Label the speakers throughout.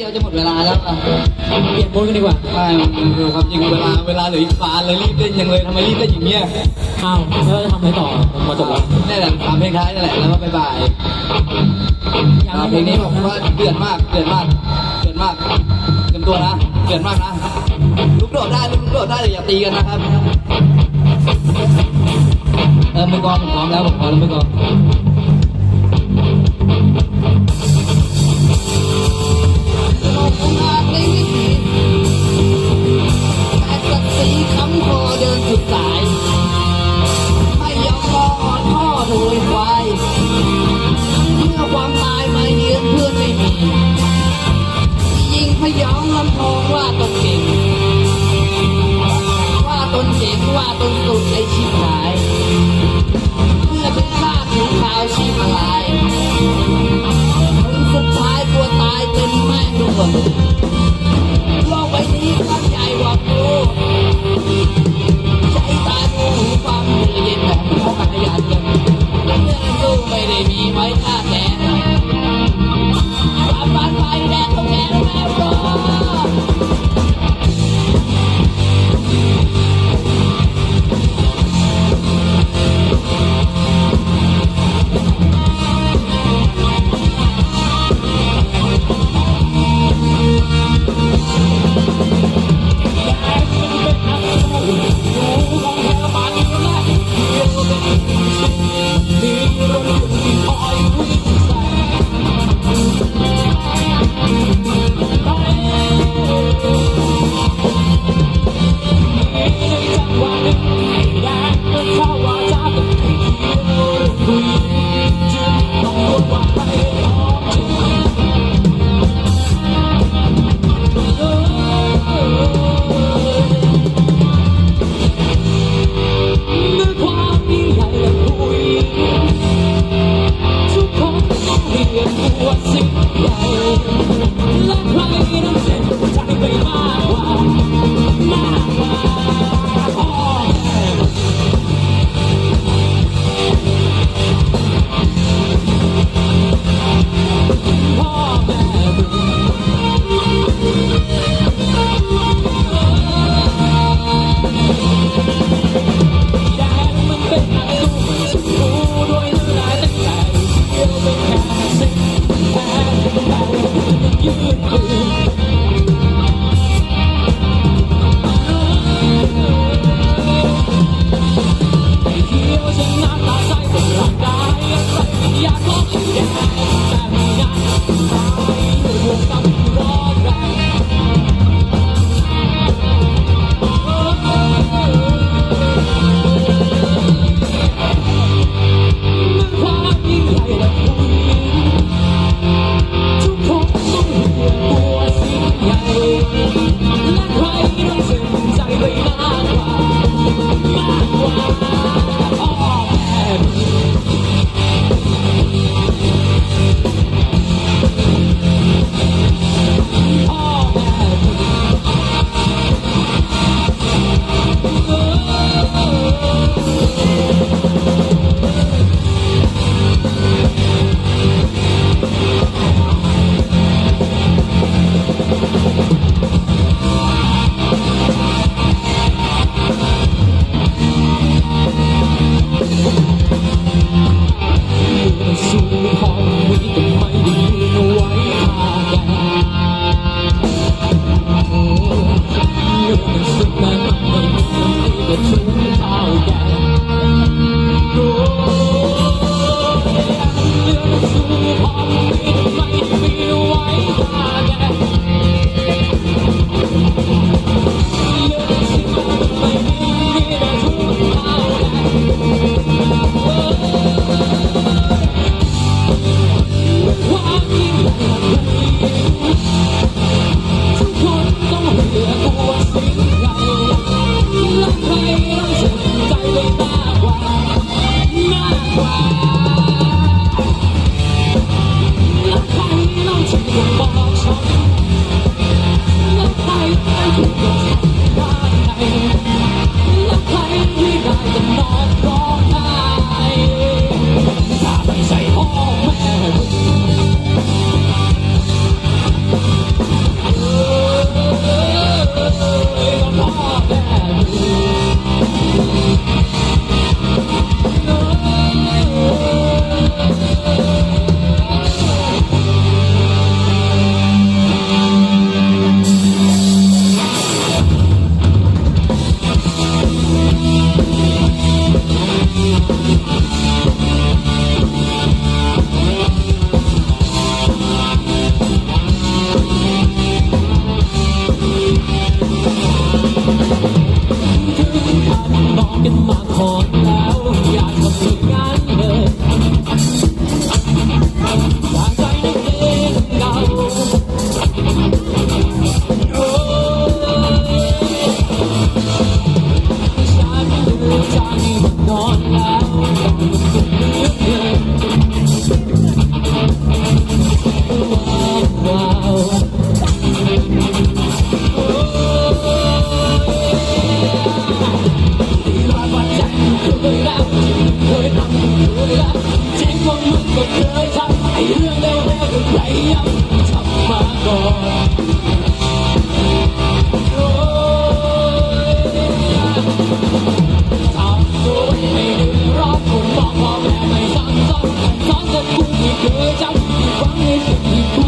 Speaker 1: ดียวจะหมดเวลาแล้วอะ
Speaker 2: เปลี่ยนโหมดกันดีกว่า
Speaker 1: ไม่คือความจริงเวลาเวลาเหลืออีกฟานเลยรีบเล่นยังเลยทำไมรีบเล่นอย่างเงี้ย
Speaker 2: อ้าวแล้วจะทำอะไรต่อผมมาจบแล้ว
Speaker 1: นี่แหละสามเพลงท้ายนั่นแหละแล้วก็บ๊ายบาย
Speaker 2: ยัง
Speaker 1: อ่าเพ
Speaker 2: ไม่
Speaker 1: ลงนี้
Speaker 2: จ
Speaker 1: ผ
Speaker 2: บ
Speaker 1: ม
Speaker 2: นะ
Speaker 1: ว่าเดือดมากเดือดมากเดือดมากเตรียมตัวนะเดือดมากนะลุกโดดได้ลุกโดดได้แต่อย่าตีกันนะครับเออมือกลองผมพร้อมแล้วผมพร้อมแล้วมือกลอง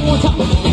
Speaker 3: 我操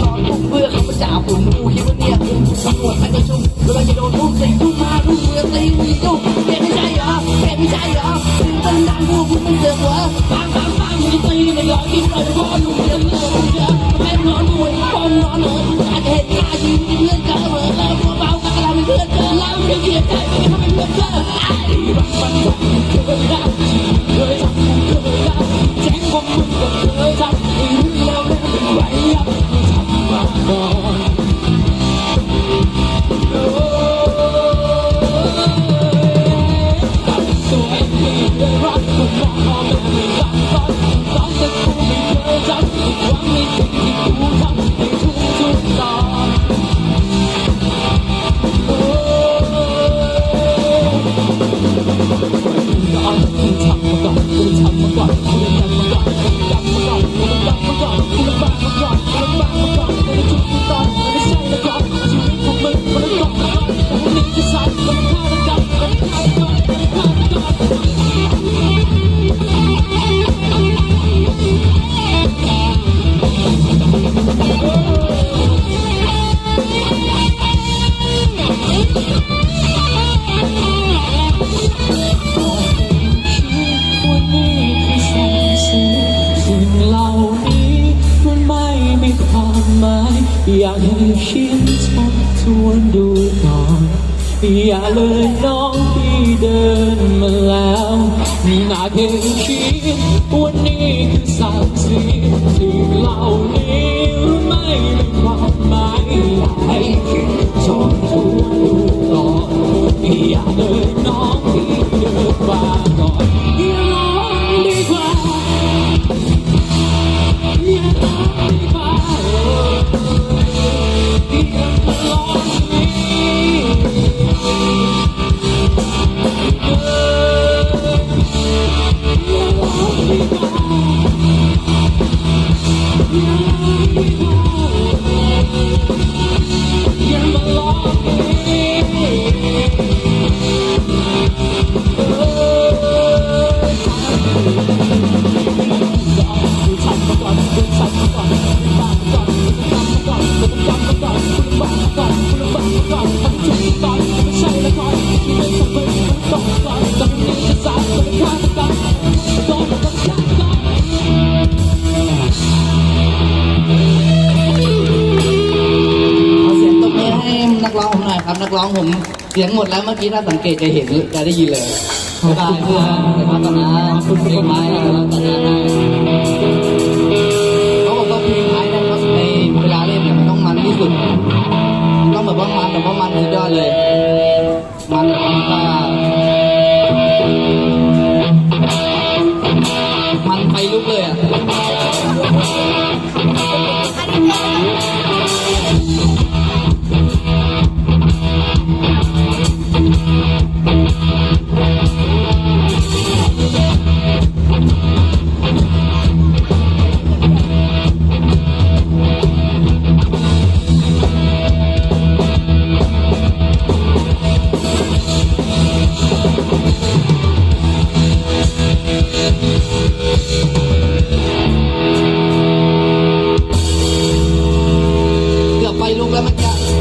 Speaker 3: ตอนผมเพื่อเขามาจ่าผมกูคิดว่าเนี่ยคุณตำรวจไม่ประชุมกำลังจะโดนทุ่มตีทุ่มมาทุ่มเมือตีมึงยุ่งเก็บไม่ใช่เหรอเก็บไม่ใช่เหรอถึงตั้งดังกูคุณไม่เสือกเหรอปังปังปังมึงจะตีไม่ยอมกินเลยพ่อลุงเดือดเลือดมึงเยอะแม่นอนมวยปมนอนเหนืออาจจะเห็นข้ายืนเพื่อนกันเหมือนเราเบากันเราเป็นเพื่อนเกินเราไม่เกลียดใจไม่ทำเป็นเพื่อนเกินไอ้บังบังบังเคยได้เค น่าเห็นคิดวันนี้ เอ รับนักร้องผมเสียงหมดแล้วเมื่อกี้ถ้าสังเกตจะเห็นจะได้ยินเลยบ๊ายบายเพื่อนไปพักก่อนนะคุณเพลงไม้นะครับตอนนี้เขาบอกว่าเพลงไม้นะครับในเวลาเล่นเนี่ยมันต้องมันที่สุดมันต้องแบบว่ามันแบบว่ามันสุดยอดเลย มันแบบว่ามันไฟลุกเลยอะ มื่อกี้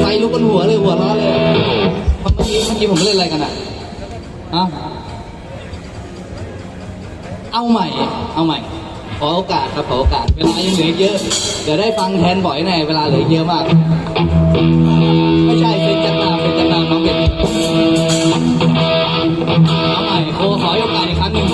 Speaker 3: ไฟลุกบนหัวเลยหัวร้อนเลยเมื่อกี้เมื่อกี้ผมเล่นอะไรกันอะฮะเอาใหม่ เอาใหม่ ขอโอกาสครับขอโอกาส เวลายังเหลือเยอะ เดี๋ยวได้ฟังแทนบ่อยแน่เวลาเหลือเยอะมาก ไม่ใช่เป็นจันนาเป็นจันนาน้องเด็กเอาใหม่โคขอโอกาสอีกครั้งหนึ่ง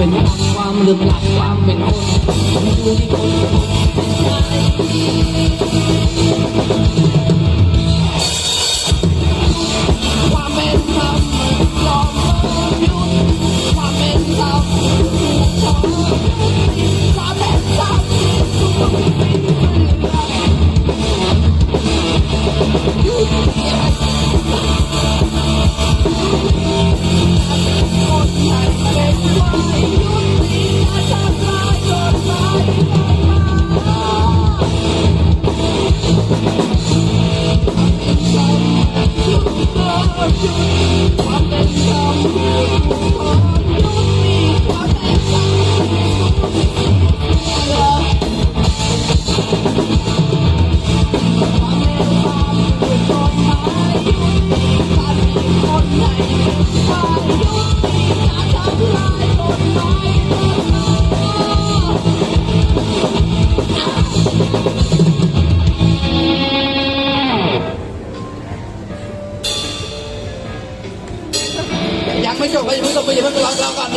Speaker 3: เป็
Speaker 1: นรักความลืมหลักความเป็นคนผมดูที่คน
Speaker 4: ค
Speaker 1: วามเป็นธรรมยอมหยุดความเป็นธรรมความเป็นธรรมความเป็นธรรม Yeah. you.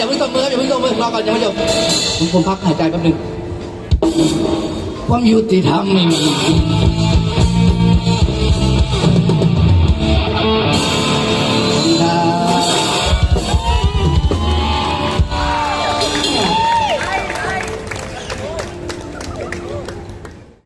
Speaker 1: อย่าเพิ่งตบมื
Speaker 4: ออย่าเพิ่งตบมือรอก่อนอย่าเพิ่งจบผมพักหายใจแป๊บหนึงความยุติธรรมไม่มี